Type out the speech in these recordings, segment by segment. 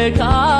নিয়তির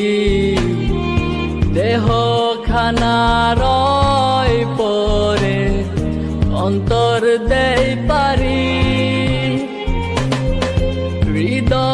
খানা রয় পরে অন্তর দেই পারি। হৃদয়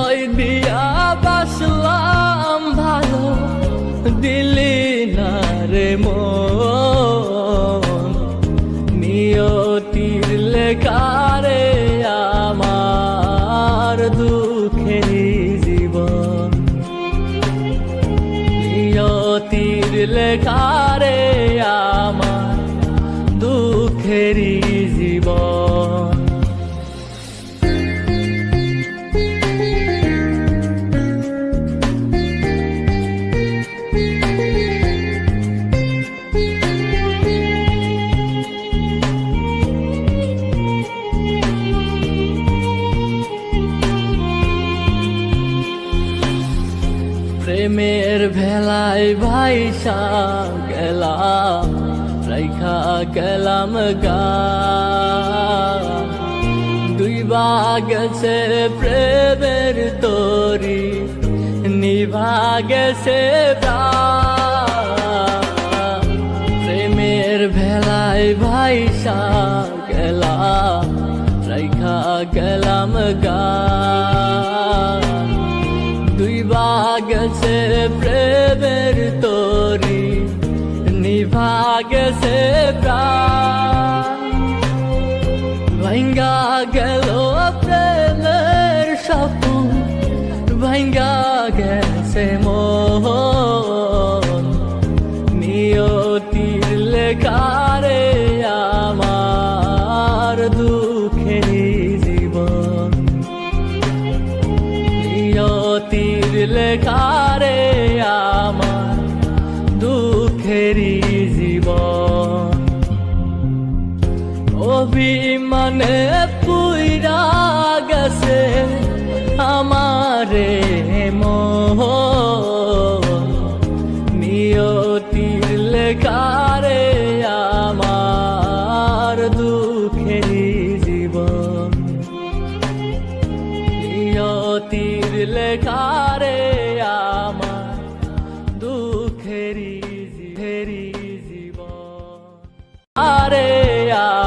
প্রেমের ভেলায় ভাইসা গেলাম, রাইখা গেলাম গা দুই গেছে প্রেমের তরি, নিভা গেছে। প্রেমের ভেলায় ভাইসা গেলাম, রাইখা গেলাম গা দুই গেছে প্রেমের তরি নিভা গেছে ভাঙ্গা গেল প্রেমের সপু ভাঙ্গা গেছে মোহন অভিমানে পুইরা গেছে আমারে মোহ। নিয়তির লেখারে আমার দুঃখের জীবন। নিয়তির লেখারে আমার দুঃখেরি জীবন। আরে আ